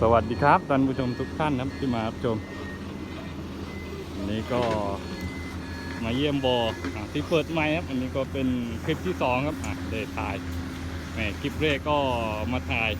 สวัสดีครับท่านผู้ชมทุกท่านนะที่มารับชมวันนี้ก็มาเยี่ยมบอ่อที่เปิดใหม่ครับ อันนี้ก็เป็นคลิปที่สองครับอะได้ถ่ายแหมคลิปแรกก็มาถ่าย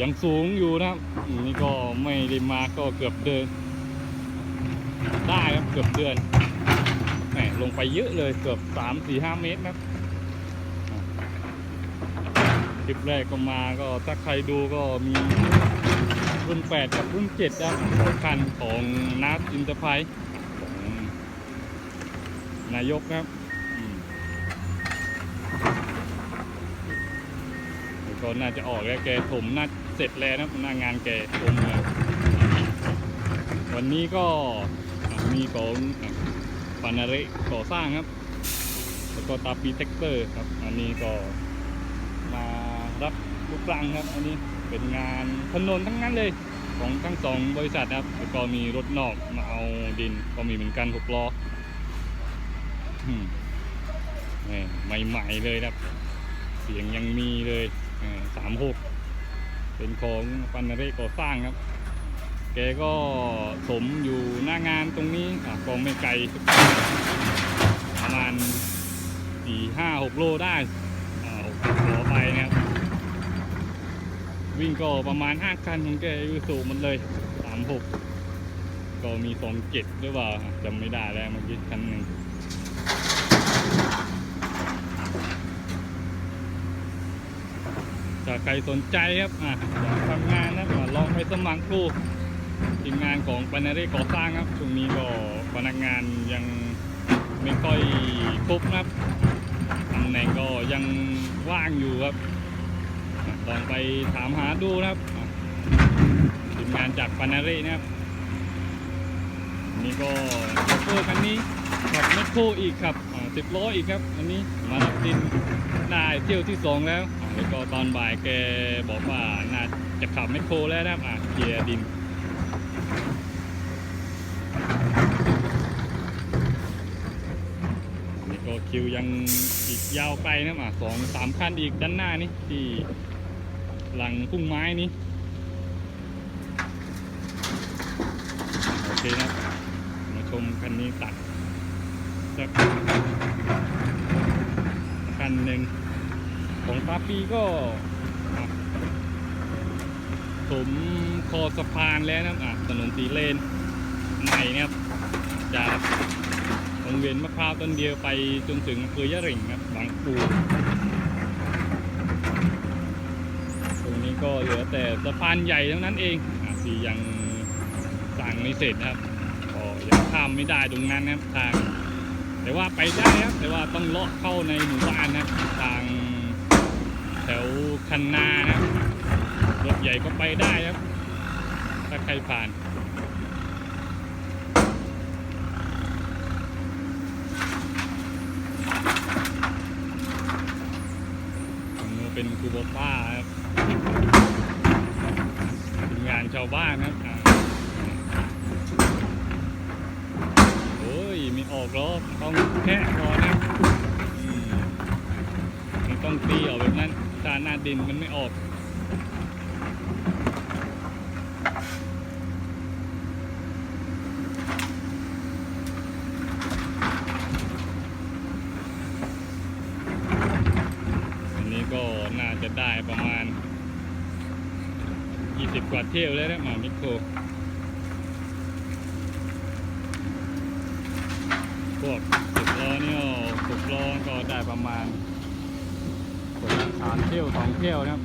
ยังสูงอยู่นะครับอันนี้ก็ไม่ได้มาก็เกือบเดิน ได้ครับเกือบเดือนแหมลงไปเยอะเลยเกือบสามสี่ห้าเมตรนะครับ ลิปแรกก็มาก็ถ้าใครดูก็มีรุ่น 8 กับรุ่น7นะคันของนัทอินเตอร์ไพรส์ของนายกครับแล้วก็น่าจะออกแล้วแกถมน่าเสร็จแล้วนะหน้างานแกถมเลยวันนี้ก็มีของปานาเรก่อสร้างครับ แล้วก็ตาปีเทคเตอร์ครับ อันนี้ก็มา รับลูกกลางครับ อันนี้เป็นงานถนนทั้งนั้นเลย ของทั้งสองบริษัทนะครับแล้วก็มีรถนอกมาเอาดินก็มีเหมือนกันหกล้ออืมนี่ใหม่ๆเลยครับ เสียงยังมีเลยสามหกเป็นของปันนาเรก่อสร้างครับ แกก็สมอยู่หน้างานตรงนี้อะก็ไม่ไกลประมาณสี่ห้าหกโลได้อ่าโอเคขอไปนะครับ วิ่งก็ประมาณ 5 คันของแกยูสูมันเลย 36 ก็มี 27 หรือเปล่าจำไม่ได้แล้วเมื่อกี้คันหนึ่งถ้าใครสนใจครับอะอยากทำงานนะมาลองไปสมัครดูทีมงานของปานารีก่อสร้างครับช่วงนี้ก็พนักงานยังไม่ค่อยครบนะครับตำแหน่งก็ยังว่างอยู่ครับ ลองไปถามหาดูนะครับทีมงานจากปานารีนะครับ นี่ก็โชเฟอร์คันนี้ขับแมคโครอีกครับสิบล้ออีกครับ อันนี้มารับดินได้เที่ยวที่สองแล้วแล้วก็ตอนบ่ายแกบอกว่าน่าจะขับแมคโครแล้วนะครับอะเคลียร์ดินนี่ก็คิวยังอีกยาวไกลนะอะสองสามคันอีกด้านหน้านี่ที่ หลังพุ่งไม้นี้โอเคนะมาชมคันนี้ตัดสักคันหนึ่งของปาปีก็อะถมคอสะพานแล้วนะอะถนนสีเลนใหม่นะครับจากวงเวียนมะพร้าวต้นเดียวไปจนถึงอำเภอยะหริ่งครับบางปูตรงนี้ ก็เหลือแต่สะพานใหญ่เท่านั้นเองอที่ยังสร้างไม่เสร็จนะครับก็ยังข้ามไม่ได้ตรงนั้นนะครับทาง แต่ว่าไปได้ครับ แต่ว่าต้องเลาะเข้าในหมู่บ้านนะทางแถวคันนานะรถใหญ่ก็ไปได้ครับ ถ้าใครผ่านเป็นคูโบต้าครับเป็นงานชาวบ้านนะครับโอ้ยมีออกรอบต้องแค่ก่อนนะมันต้องตีออกแบบนั้นตาหน้าดินมันไม่ออก อันนี้ก็น่าจะได้ประมาณ 20 กว่า เที่ยวแล้วนะหมามิโคพวกสิบล้อเนี่ยหกล้อก็ได้ประมาณประสามเที่ยวสองเที่ยวนะครับ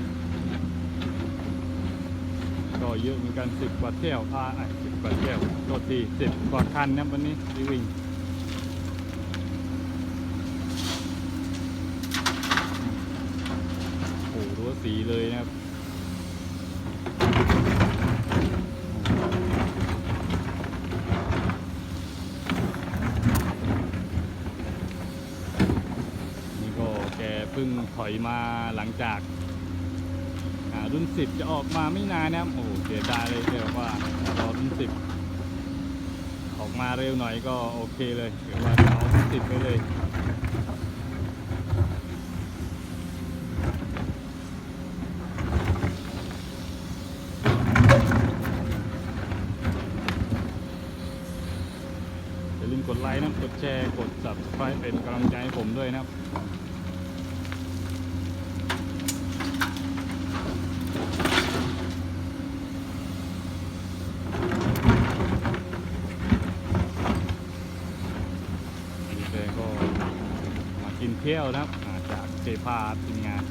ก็เยอะเหมือนกันสิบกว่าเที่ยวอ่าสิบกว่าเที่ยวโทษทีสิบกว่าคันนะครับวันนี้ที่วิ่งโอ้โหรั้วสีเลยนะครับ เพิ่งถอยมาหลังจากรุ่นสิบจะออกมาไม่นานนะครับโอ้เสียดายเลยเดี๋ยวว่ารอรุ่นสิบออกมาเร็วหน่อยก็โอเคเลยเดี๋ยวว่ารอรุ่นสิบไปเลยอย่าลืมกดไลค์นะกดแชร์ กด subscribe เป็นกำลังใจให้ผมด้วยนะครับ เที่ยวนะครับจากเจพาทีมงาน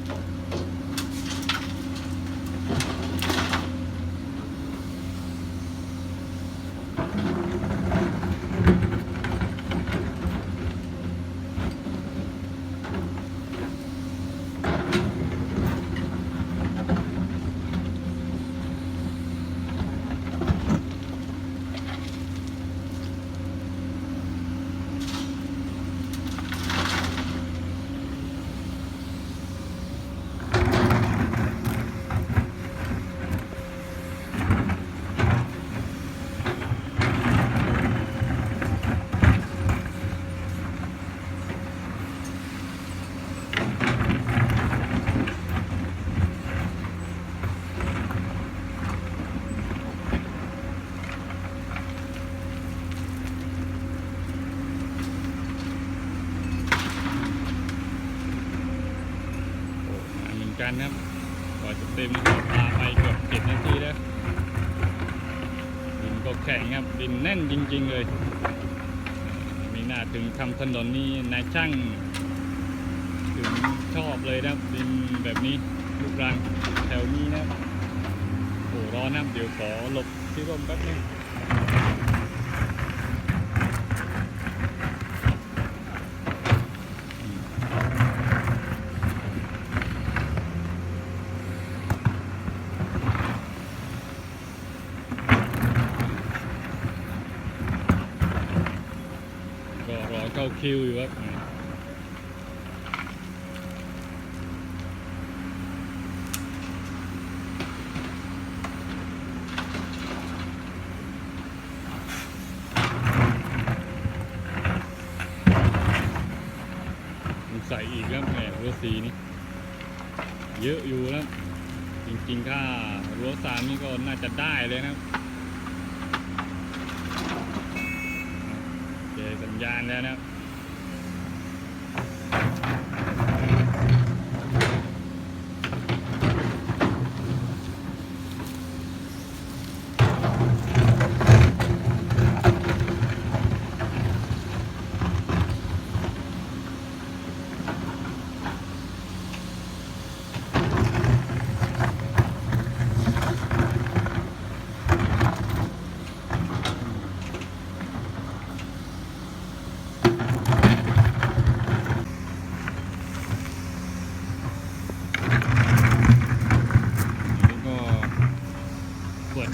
โอ้มาเหมือนกันครับกว่าจะเต็มนะครับพาไปเกือบเจ็ดนาทีแล้ว ดินก็ แข็งครับดินแน่นจริง ๆ เลย มีหน้าถึงทำถนนนี่นายช่าง ถึงชอบเลยนะครับ ดินแบบนี้ลูกรังแถวนี้นะโอ้ร้อนนะเดี๋ยวขอหลบที่ร่มแป๊บนึง ก็ร อเข้าคิวอยู่ครับใส่อีกแล้วแหมรั้วสีนี่เยอะอยู่แล้วจริงๆถ้ารั้วสามนี่ก็น่าจะได้เลยนะครับเจอสัญญาณแล้วนะครับ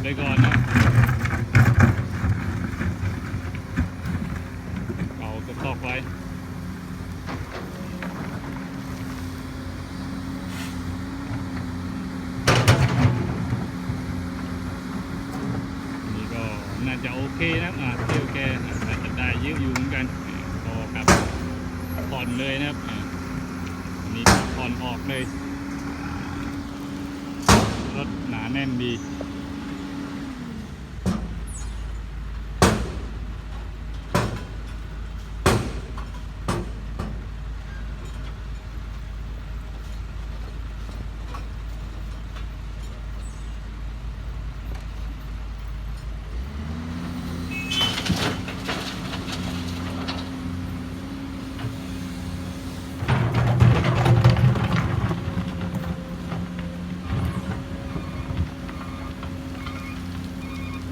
ไปก่อนนะเอาสต็อกไว้นี่ก็น่าจะโอเคนะอ่าเที่ยวแกอาจจะได้เยอะอยู่เหมือนกันพอกับผ่อนเลยนะครับนี่ผ่อนออกเลยรถหนาแน่นดี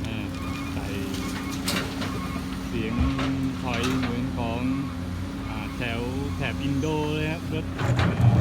อ่าใส่เสียงถอยเหมือนของอาแถว แถบอินโดเลยครับรถ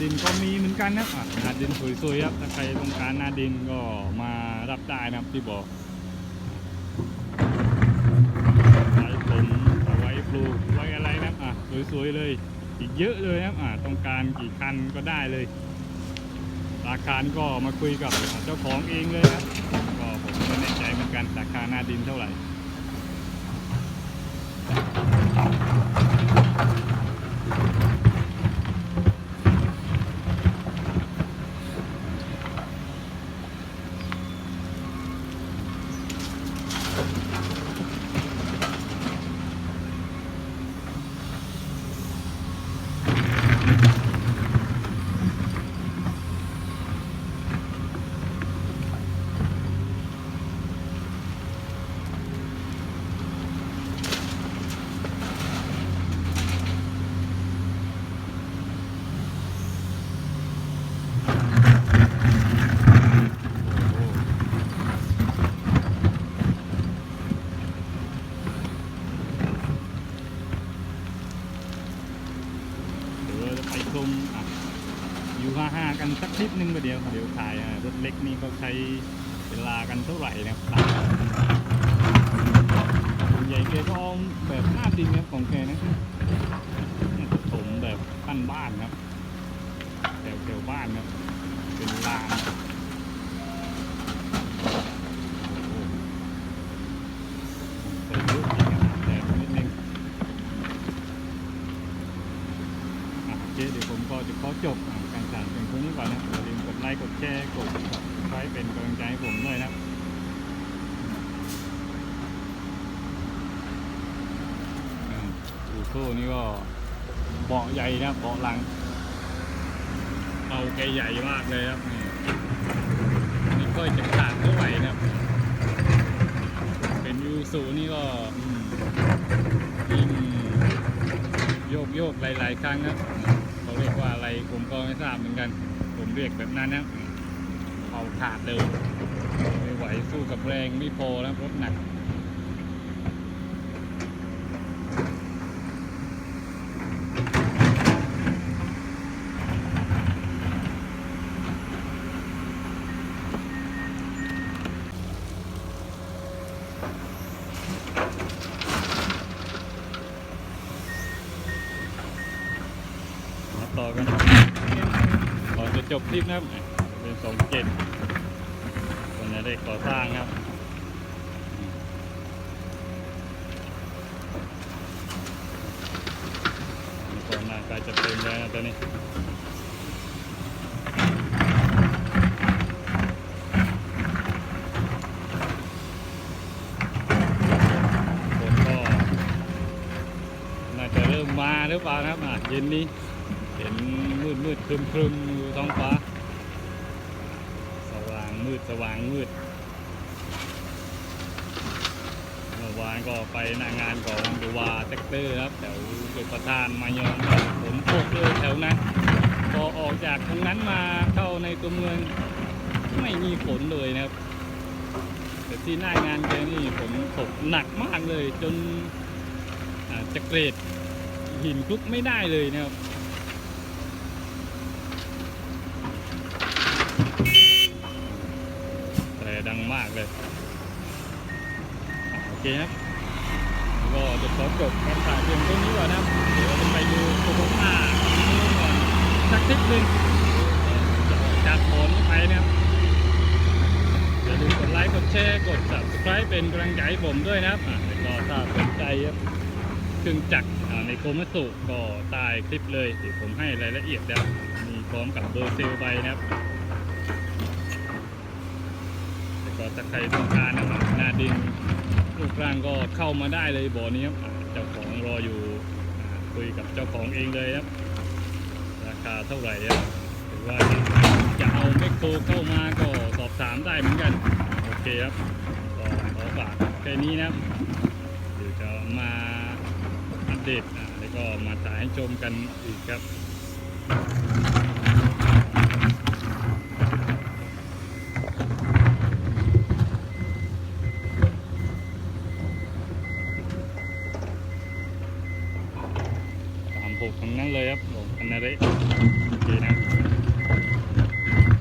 ดินก็มีเหมือนกันนะอะนาดินสวยๆครับ ถ้าใครต้องการนาดินก็มารับได้นะครับที่บอกไว้ผมเอาไว้ปลูกไว้อะไรนะอะสวยๆเลย อีกเยอะเลยครับอ่าต้องการกี่คันก็ได้เลย ราคาก็มาคุยกับเจ้าของเองเลยครับก็ผมไม่แน่ใจเหมือนกันราคาหน้าดินเท่าไหร่ เดี๋ยวเราจะไปชมอะยูห้าห้ากั นิดนึงก็เดียวเดี๋ยวถ่ายอะรถเล็กนี่เขาใช้เวลากันเท่าไหร่นะครับต่างกันส่วนใหญ่แกก็เอาแบบหน้าดินครับของแกนะถมแบบบ้นบ้านครับแถวแถวบ้านครับเป็นลานโอเคเดี๋ยวผมก็จะขอจบ คนนี้ก่อนนะอย่าลืมกดไลค์กดแชร์กดไลค์เป็นกำลังใจให้ผมด้วยนะอูโซ่นี่ก็เบาะใหญ่นะเบาะหลังเอาแกใหญ่มากเลยครับนี่นี่ก็จะขาดเท่าไหร่นะเป็นยูสูนี่ก็ยิ่งโยกโยกหลาย ๆ ครั้งครับ เรียกว่าอะไรผมก็ไม่ทราบเหมือนกัน ผมเรียกแบบนั้นนะเขาขาดเลยไม่ไหวสู้กับแรงไม่พอแล้วรถหนัก ต่อกันก่อนจะจบคลิปนะครับเป็นสองเจ็ดวันนี้ได้ก่อสร้างครับนี่ก็น่ากล้จะเต็มแล้วนะตอนนี้มาหรือเปล่านะครับเย็นนี้ เห็นมืดมืดครึมครึมอยู่ท้องฟ้า สว่างมืดสว่างมืดเมื่อวานก็ไปหน้างานของเดวาเซกเตอร์ครับแถวจุดประธานมายองครับฝนตกเลยแถวนั้นพอออกจากตรงนั้นมาเข้าในตัวเมืองไม่มีฝนเลยนะครับ แต่ที่หน้างานแกนี่ฝนตกหนักมากเลยจนจจะเกรดหินคลุกไม่ได้เลยนะครับ แต่ดัง มากเลยโอเคครับก็จะขอจบการถ่ายเพียงเท่านี้ก่อนนะเดี๋ยวจะไปดูโคโรนากสักนิดหนึงจากโผลนี้ไปนะครับอย่าลืมกดไลค์กดแชร์กด subscribe เป็นกำลังใจให้ผมด้วยนะครับแล้วก็ถ้าสนใจครับเครื่องจักรในโคมัสุก็ใต้คลิปเลยเดี๋ยวผมให้รายละเอียดแล้วมีพร้อมกับเบอร์เซลล์ใบนะครับ แล้วก็ ถ้าใครต้องการนะครับนาดินรูปร่างก็เข้ามาได้เลยบ่อนี้ครับเจ้าของรออยู่คุยกับเจ้าของเองเลยครับ ราคาเท่าไหร่ครับหรือว่าจะเอาแมคโครเข้ามาก็สอบถามได้เหมือนกัน โอเคครับก็ขอฝากแค่นี้นะครับเดี๋ยวจะมาอัปเดตแล้วก็มาถ่ายให้ชมกันอีกครับ